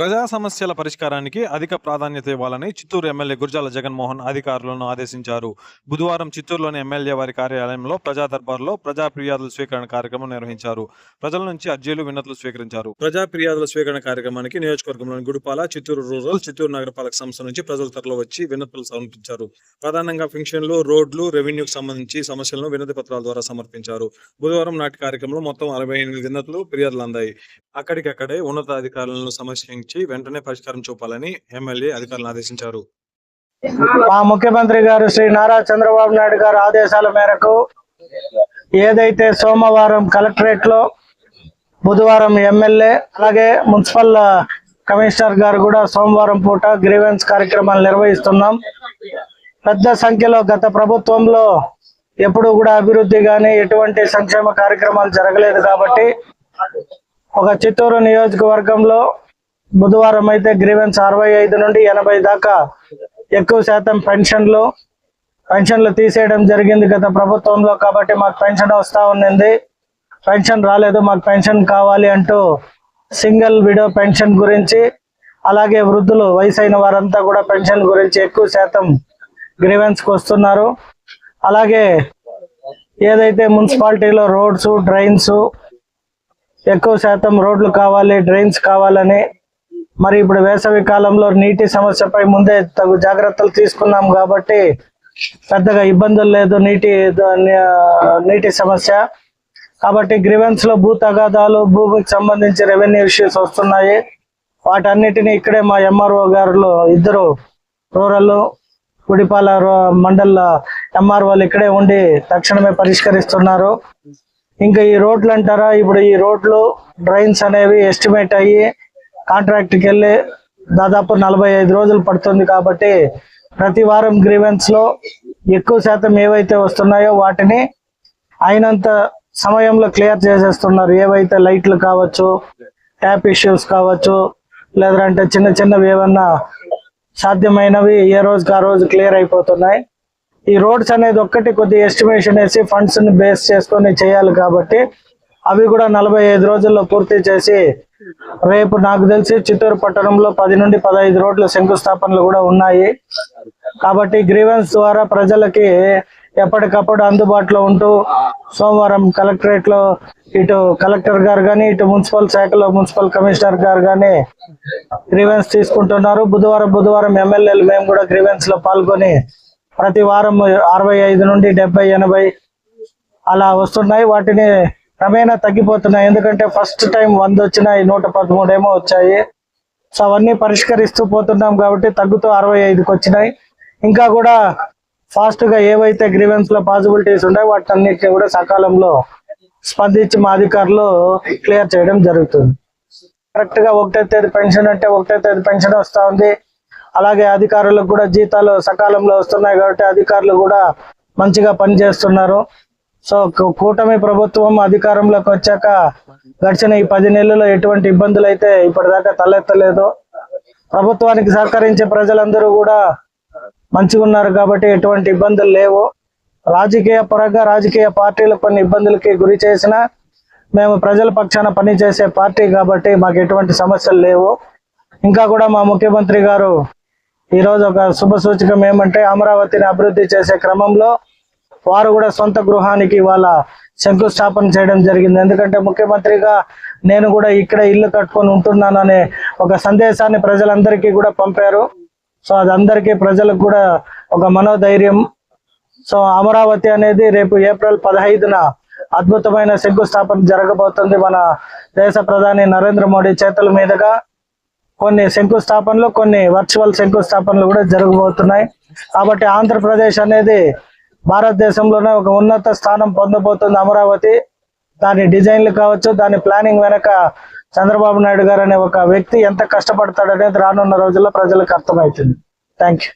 ప్రజా సమస్యల పరిష్కారానికి అధిక ప్రాధాన్యత ఇవ్వాలని చిత్తూరు ఎమ్మెల్యే గుర్జాల జగన్మోహన్ అధికారులను ఆదేశించారు. బుధవారం చిత్తూరులోని ఎమ్మెల్యే వారి కార్యాలయంలో ప్రజా దర్బార్లో ప్రజా ఫిర్యాదుల స్వీకరణ కార్యక్రమం నిర్వహించారు. ప్రజల నుంచి అర్జీలు వినతులు స్వీకరించారు. ప్రజా ఫిర్యాదుల స్వీకరణ కార్యక్రమానికి నియోజకవర్గంలోని గుడిపాల చిత్తూరు రూరల్ చిత్తూరు నగరపాలక సంస్థ నుంచి ప్రజలు తరలి వచ్చి వినతులు సమర్పించారు. ప్రధానంగా ఫంక్షన్లు రోడ్లు రెవెన్యూకి సంబంధించి సమస్యలను వినతి పత్రాల ద్వారా సమర్పించారు. బుధవారం నాటి కార్యక్రమంలో మొత్తం అరవై ఎనిమిది వినతులు ఫిర్యాదులు అందాయి. అక్కడికక్కడే ఉన్నతాధికారులను సమీక్షించి వెంటనే పరిష్కారం చూపాలని ఎమ్మెల్యే అధికారులను ఆదేశించారు. మా ముఖ్యమంత్రి గారు శ్రీ నారా చంద్రబాబు నాయుడు గారు ఆదేశాల మేరకు ఏదైతే సోమవారం కలెక్టరేట్లో బుధవారం ఎమ్మెల్యే అలాగే మున్సిపల్ కమిషనర్ గారు కూడా సోమవారం పూట గ్రీవెన్స్ కార్యక్రమాలు నిర్వహిస్తున్నాం. పెద్ద సంఖ్యలో గత ప్రభుత్వంలో ఎప్పుడు కూడా అభివృద్ధి కానీ ఎటువంటి సంక్షేమ కార్యక్రమాలు జరగలేదు కాబట్టి ఒక చిత్తూరు నియోజకవర్గంలో బుధవారం అయితే గ్రీవెన్స్ అరవై ఐదు నుండి ఎనభై దాకా ఎక్కువ శాతం పెన్షన్లు పెన్షన్లు తీసేయడం జరిగింది గత ప్రభుత్వంలో కాబట్టి మాకు పెన్షన్ వస్తా ఉన్నింది. పెన్షన్ రాలేదు మాకు పెన్షన్ కావాలి అంటూ సింగిల్ విడో పెన్షన్ గురించి అలాగే వృద్ధులు వయసైన వారంతా కూడా పెన్షన్ గురించి ఎక్కువ శాతం గ్రీవెన్స్కి వస్తున్నారు. అలాగే ఏదైతే మున్సిపాలిటీలో రోడ్స్ డ్రైన్స్ ఎక్కువ శాతం రోడ్లు కావాలి డ్రైన్స్ కావాలని. మరి ఇప్పుడు వేసవి కాలంలో నీటి సమస్యపై ముందే తగు జాగ్రత్తలు తీసుకున్నాం కాబట్టి పెద్దగా ఇబ్బందులు లేదు నీటి నీటి సమస్య. కాబట్టి గ్రివెన్స్లో భూ తగాదాలు భూమికి సంబంధించి రెవెన్యూ ఇష్యూస్ వస్తున్నాయి. వాటన్నిటిని ఇక్కడే మా ఎంఆర్ఓ గారు ఇద్దరు రూరల్ గుడిపాల మండల మండల్ ఎంఆర్ఓలు ఇక్కడే ఉండి తక్షణమే పరిష్కరిస్తున్నారు. ఇంకా ఈ రోడ్లు అంటారా? ఇప్పుడు ఈ రోడ్లు డ్రైన్స్ అనేవి ఎస్టిమేట్ అయ్యి కాంట్రాక్ట్కి వెళ్ళి దాదాపు నలభై ఐదు రోజులు పడుతుంది కాబట్టి ప్రతి వారం గ్రీవెన్స్లో ఎక్కువ శాతం ఏవైతే వస్తున్నాయో వాటిని అయినంత సమయంలో క్లియర్ చేసేస్తున్నారు. ఏవైతే లైట్లు కావచ్చు ట్యాప్ ఇష్యూస్ కావచ్చు లేదంటే చిన్న చిన్నవి ఏమన్నా సాధ్యమైనవి ఏ రోజుకి ఆ రోజు క్లియర్ అయిపోతున్నాయి. ఈ రోడ్స్ అనేది ఒక్కటి కొద్ది ఎస్టిమేషన్ వేసి ఫండ్స్ని బేస్ చేసుకొని చేయాలి కాబట్టి అవి కూడా నలభై ఐదు రోజుల్లో పూర్తి చేసి రేపు నాకు తెలిసి చిత్తూరు పట్టణంలో పది నుండి పదహైదు రోడ్ల శంకుస్థాపనలు కూడా ఉన్నాయి. కాబట్టి గ్రీవెన్స్ ద్వారా ప్రజలకి ఎప్పటికప్పుడు అందుబాటులో ఉంటూ సోమవారం కలెక్టరేట్లో ఇటు కలెక్టర్ గారు కానీ ఇటు మున్సిపల్ శాఖలో మున్సిపల్ కమిషనర్ గారు కానీ గ్రీవెన్స్ తీసుకుంటున్నారు. బుధవారం బుధవారం ఎమ్మెల్యేలు మేము కూడా గ్రీవెన్స్లో పాల్గొని ప్రతి వారం అరవై ఐదు నుండి డెబ్బై ఎనభై అలా వస్తున్నాయి. వాటిని క్రమేణా తగ్గిపోతున్నాయి. ఎందుకంటే ఫస్ట్ టైం వంద వచ్చినాయి నూట పదమూడు ఏమో వచ్చాయి. సో అవన్నీ పరిష్కరిస్తూ పోతున్నాం కాబట్టి తగ్గుతూ అరవై ఐదుకి వచ్చినాయి. ఇంకా కూడా ఫాస్ట్గా ఏవైతే గ్రీవెన్స్లో పాసిబిలిటీస్ ఉన్నాయో వాటన్నిటిని కూడా సకాలంలో స్పందించి మా అధికారులు క్లియర్ చేయడం జరుగుతుంది. కరెక్ట్గా తేదీ పెన్షన్ అంటే ఒకటే తేదీ పెన్షన్ వస్తూ ఉంది. అలాగే అధికారులకు కూడా జీతాలు సకాలంలో వస్తున్నాయి కాబట్టి అధికారులు కూడా మంచిగా పనిచేస్తున్నారు. సో కూటమి ప్రభుత్వం అధికారంలోకి వచ్చాక గడిచిన ఈ పది నెలల్లో ఎటువంటి ఇబ్బందులు అయితే ఇప్పటిదాకా తలెత్తలేదు. ప్రభుత్వానికి సహకరించే ప్రజలందరూ కూడా మంచిగా ఉన్నారు కాబట్టి ఎటువంటి ఇబ్బందులు లేవు. రాజకీయ పరంగా రాజకీయ పార్టీలు కొన్ని ఇబ్బందులకి గురి చేసినా మేము ప్రజల పక్షాన పనిచేసే పార్టీ కాబట్టి మాకు ఎటువంటి సమస్యలు లేవు. ఇంకా కూడా మా ముఖ్యమంత్రి గారు ఈ రోజు ఒక శుభ సూచకం ఏమంటే అమరావతిని అభివృద్ధి చేసే క్రమంలో వారు కూడా సొంత గృహానికి వాళ్ళ శంకుస్థాపన చేయడం జరిగింది. ఎందుకంటే ముఖ్యమంత్రిగా నేను కూడా ఇక్కడ ఇల్లు కట్టుకొని ఉంటున్నాననే ఒక సందేశాన్ని ప్రజలందరికీ కూడా పంపారు. సో అది అందరికీ ప్రజలకు కూడా ఒక మనోధైర్యం. సో అమరావతి అనేది రేపు ఏప్రిల్ పదహైదున అద్భుతమైన శంకుస్థాపన జరగబోతుంది మన దేశ ప్రధాని నరేంద్ర మోడీ చేతుల మీదుగా. కొన్ని శంకుస్థాపనలు కొన్ని వర్చువల్ శంకుస్థాపనలు కూడా జరగబోతున్నాయి. కాబట్టి ఆంధ్రప్రదేశ్ అనేది భారతదేశంలోనే ఒక ఉన్నత స్థానం పొందబోతుంది అమరావతి. దాని డిజైన్లు కావచ్చు దాని ప్లానింగ్ వెనక చంద్రబాబు నాయుడు గారు అనే ఒక వ్యక్తి ఎంత కష్టపడతాడనేది రానున్న రోజుల్లో ప్రజలకు అర్థమవుతుంది. Thank you